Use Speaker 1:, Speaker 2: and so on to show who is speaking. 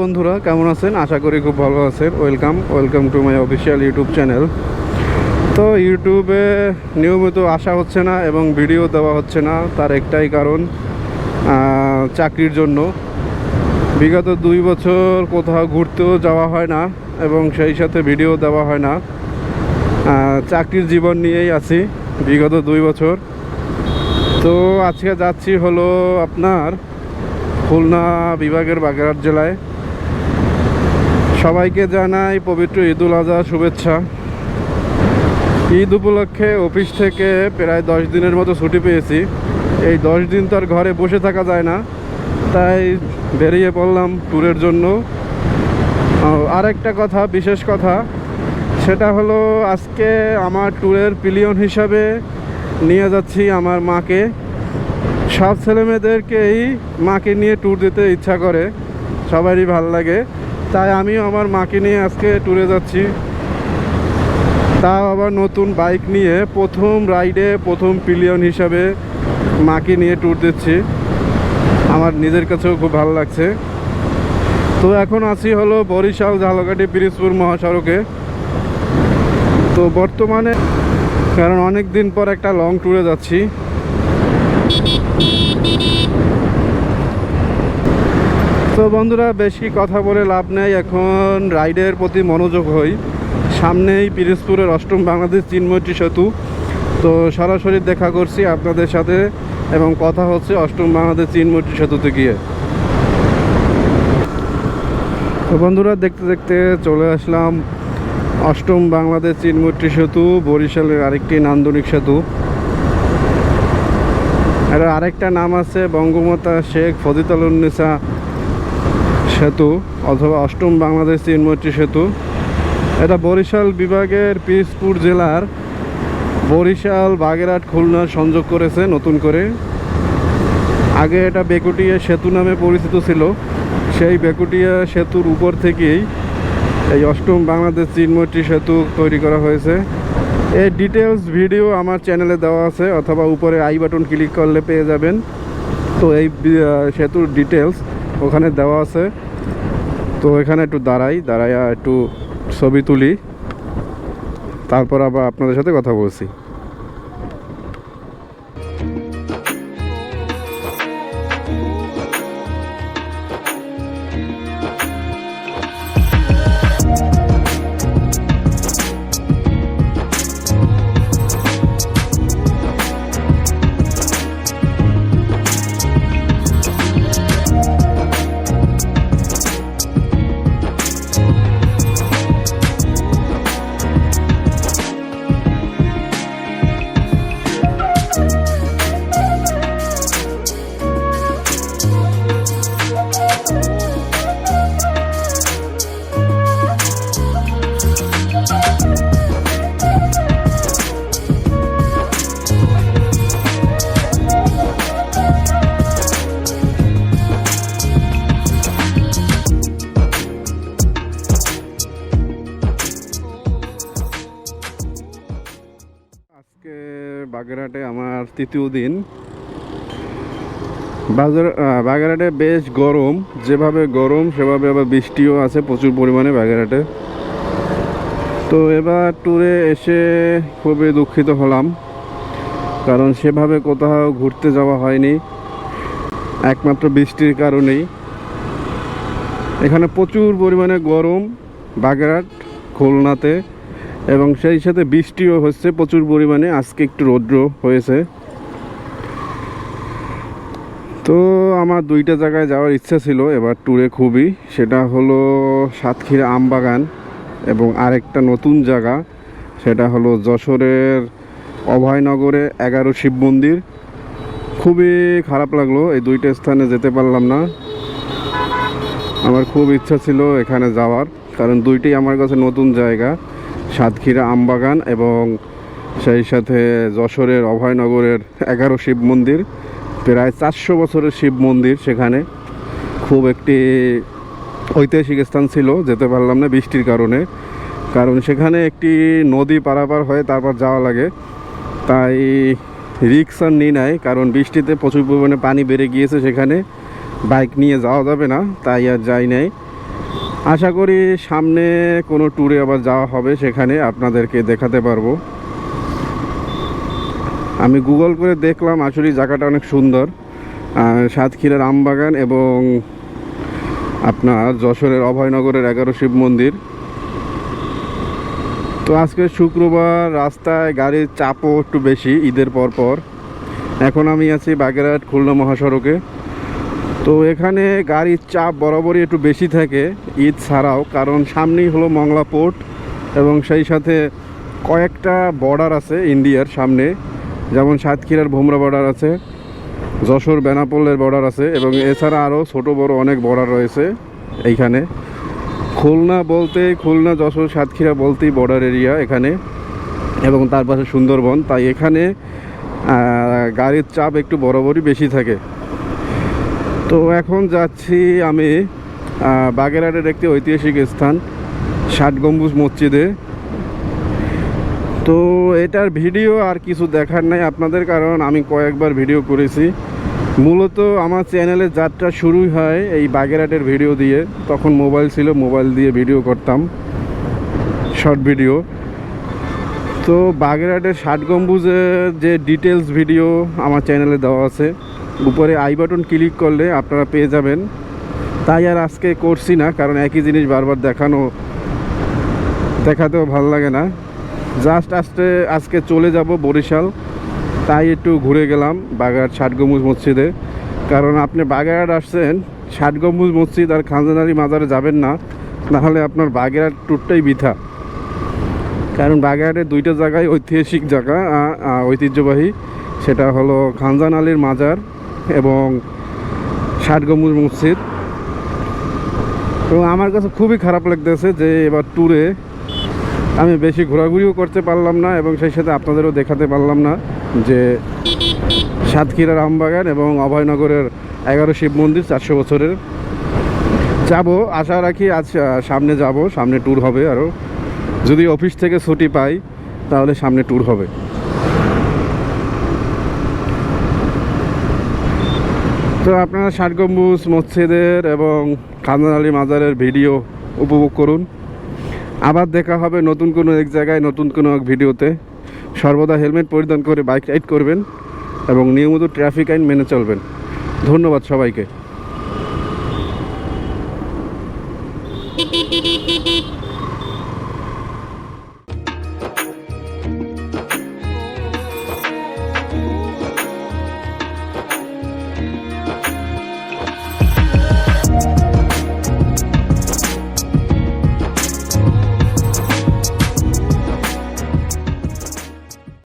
Speaker 1: বন্ধুরা, কেমন আছেন? আশা করি খুব ভালো আছেন। Welcome welcome to my official YouTube channel তো ইউটিউবে নিয়মিত আসা হচ্ছে না এবং ভিডিও দেওয়া হচ্ছে না, তার একটাই কারণ চাকরির জন্য। বিগত দুই বছর কোথাও ঘুরতেও যাওয়া হয় না এবং সেই সাথে ভিডিও দেওয়া হয় না। চাকরির জীবন নিয়েই আছি বিগত দুই বছর। তো আজকে যাচ্ছি হলো আপনার খুলনা বিভাগের বাগেরহাট জেলায়। সবাইকে জানাই পবিত্র ঈদুল আজহা শুভেচ্ছা। ঈদ উপলক্ষে অফিস থেকে প্রায় দশ দিনের মতো ছুটি পেয়েছি। এই দশ দিন তো আর ঘরে বসে থাকা যায় না, তাই বেরিয়ে পড়লাম ট্যুরের জন্য। আর একটা কথা, বিশেষ কথা, সেটা হলো আজকে আমার ট্যুরের পিলিয়ন হিসাবে নিয়ে যাচ্ছি আমার মাকে। সব ছেলেমেয়েদেরকেই মাকে নিয়ে ট্যুর দিতে ইচ্ছা করে, সবারই ভালো লাগে। তাই আমিও আমার মাকে নিয়ে আজকে ট্যুরে যাচ্ছি। তাও আবার নতুন বাইক নিয়ে প্রথম রাইডে প্রথম পিলিয়ন হিসাবে মাকে নিয়ে ট্যুর দিচ্ছি। আমার নিজের কাছেও খুব ভালো লাগছে। তো এখন আছি হলো বরিশাল, ঝালকাঠি, পিরিজপুর মহাসড়কে। তো বর্তমানে, কারণ অনেক দিন পর একটা লং ট্যুরে যাচ্ছি। তো বন্ধুরা, বেশি কথা বলে লাভ নেই। এখন রাইডের প্রতি মনোযোগ হই। সামনেই পিরিজপুরের অষ্টম বাংলাদেশ চিনমৈত্রী সেতু। তো সরাসরি দেখা করছি আপনাদের সাথে এবং কথা হচ্ছে অষ্টম বাংলাদেশ চিনমৈত্রী সেতুতে গিয়ে। তো বন্ধুরা, দেখতে দেখতে চলে আসলাম অষ্টম বাংলাদেশ চিনমৈত্রী সেতু, বরিশালের আরেকটি নান্দনিক সেতু। এর আরেকটা নাম আছে বঙ্গমাতা শেখ ফজিতালুন্নেসা সেতু অথবা অষ্টম বাংলাদেশ চিনমৈত্রী সেতু। এটা বরিশাল বিভাগের পিরোজপুর জেলার বরিশাল বাগেরহাট খুলনা সংযোগ করেছে নতুন করে। আগে এটা বেকুটিয়া সেতু নামে পরিচিত ছিল। সেই বেকুটিয়া সেতুর উপর থেকেই এই অষ্টম বাংলাদেশ চিনমৈত্রী সেতু তৈরি করা হয়েছে। এই ডিটেলস ভিডিও আমার চ্যানেলে দেওয়া আছে, অথবা উপরে আই বাটন ক্লিক করলে পেয়ে যাবেন। তো এই সেতুর ডিটেলস ওখানে দেওয়া আছে। তো এখানে একটু দাঁড়াই, দাঁড়াইয়া একটু ছবি তুলি। তারপর আবার আপনাদের সাথে কথা বলছি। আজকে বাগেরহাটে আমার তৃতীয় দিন। বাজার বাগেরহাটে বেশ গরম। যেভাবে গরম, সেভাবে আবার বৃষ্টিও আছে প্রচুর পরিমাণে বাগেরহাটে। তো এবার ট্যুরে এসে খুবই দুঃখিত হলাম। কারণ সেভাবে কোথাও ঘুরতে যাওয়া হয়নি। একমাত্র বৃষ্টির কারণেই। এখানে প্রচুর পরিমাণে গরম, বাগেরহাট, খুলনাতে। এবং সেই সাথে বৃষ্টিও হচ্ছে প্রচুর পরিমাণে। আজকে একটু রৌদ্র হয়েছে। তো আমার দুইটা জায়গায় যাওয়ার ইচ্ছা ছিল, এবার ট্যুরে খুবই। সেটা হলো সাতক্ষীরা আমবাগান এবং আরেকটা নতুন জায়গা, সেটা হলো যশোরের অভয়নগরে এগারো শিব মন্দির। খুবই খারাপ লাগল, এই দুইটা স্থানে যেতে পারলাম না। আমার খুব ইচ্ছা ছিল এখানে যাওয়ার, কারণ দুইটাই আমার কাছে নতুন জায়গা। সাতক্ষীরা আমবাগান এবং সেই সাথে যশোরের অভয়নগরের এগারো শিব মন্দির, প্রায় চারশো বছরের শিব মন্দির সেখানে। খুব একটি ঐতিহাসিক স্থান ছিল, যেতে পারলাম না বৃষ্টির কারণে। কারণ সেখানে একটি নদী পারাপার হয়ে তারপর যাওয়া লাগে। তাই রিক্স আর নিই নাই, কারণ বৃষ্টিতে প্রচুর পরিমাণে পানি বেড়ে গিয়েছে সেখানে। বাইক নিয়ে যাওয়া যাবে না, তাই আর যাই নাই। আশা করি সামনে কোনো ট্যুরে আবার যাওয়া হবে, সেখানে আপনাদেরকে দেখাতে পারব। আমি গুগল করে দেখলাম আসলে জায়গাটা অনেক সুন্দর। সাতক্ষীরার আমবাগান এবং আপনার যশোরের অভয়নগরের এগারো শিব মন্দির। তো আজকে শুক্রবার রাস্তায় গাড়ির চাপও একটু বেশি, ঈদের পর পর। এখন আমি আছি বাগেরহাট খুলনা মহাসড়কে। তো এখানে গাড়ির চাপ বরাবরই একটু বেশি থাকে ঈদ ছাড়াও, কারণ সামনেই হলো মংলা পোর্ট এবং সেই সাথে কয়েকটা বর্ডার আছে ইন্ডিয়ার সামনে, যেমন সাতক্ষীরার ভোমরা বর্ডার আছে, যশোর বেনাপোলের বর্ডার আছে এবং এছাড়া আরও ছোট বড় অনেক বর্ডার রয়েছে এইখানে। খুলনা বলতে, খুলনা, যশোর, সাতক্ষীরা বলতেই বর্ডার এরিয়া এখানে এবং তার পাশে সুন্দরবন। তাই এখানে গাড়ির চাপ একটু বরাবরই বেশি থাকে। তো এখন যাচ্ছি আমি বাগেরহাটের একটি ঐতিহাসিক স্থান, ষাট গম্বুজ মসজিদে। তো এটার ভিডিও আর কিছু দেখার নাই আপনাদের, কারণ আমি কয়েকবার ভিডিও করেছি। মূলত আমার চ্যানেলের যাত্রা শুরুই হয় এই বাগেরহাটের ভিডিও দিয়ে। তখন মোবাইল ছিল, মোবাইল দিয়ে ভিডিও করতাম, শর্ট ভিডিও। তো বাগেরহাটের ষাট গম্বুজের যে ডিটেলস ভিডিও আমার চ্যানেলে দেওয়া আছে উপরে আই বাটন ক্লিক করলে আপনারা পেয়ে যাবেন। তাই আর আজকে করছি না, কারণ একই জিনিস বারবার দেখানো, দেখাতেও ভালো লাগে না। জাস্ট আজকে আজকে চলে যাব বরিশাল, তাই একটু ঘুরে গেলাম বাগেরহাট ষাট গম্বুজ মসজিদে। কারণ আপনি বাগেরহাট আসছেন, ষাট গম্বুজ মসজিদ আর খানজানারি মাজারে যাবেন না, নাহলে আপনার বাগেরহাট ট্যুরটাই বৃথা। কারণ বাগেরহাটের দুইটা জায়গায় ঐতিহাসিক জায়গা ঐতিহ্যবাহী, সেটা হলো খানজান আলীর মাজার এবং ষাট গম্বুজ মসজিদ। তো আমার কাছে খুবই খারাপ লাগতেছে যে এবার ট্যুরে আমি বেশি ঘোরাঘুরিও করতে পারলাম না এবং সেই সাথে আপনাদেরও দেখাতে পারলাম না যে সাতক্ষীরার আমবাগান এবং অভয়নগরের এগারো শিব মন্দির চারশো বছরের। যাব, আশা রাখি আজ সামনে যাব, সামনে ট্যুর হবে আরও যদি অফিস থেকে ছুটি পাই, তাহলে সামনে ট্যুর হবে। তো আপনারা ষাট গম্বুজ মসজিদের এবং খানদান আলী মাজারের ভিডিও উপভোগ করুন। আবার দেখা হবে নতুন কোনো এক জায়গায়, নতুন কোনো এক ভিডিওতে। সর্বদা হেলমেট পরিধান করে বাইক রাইড করবেন এবং নিয়মিত ট্রাফিক আইন মেনে চলবেন। ধন্যবাদ সবাইকে।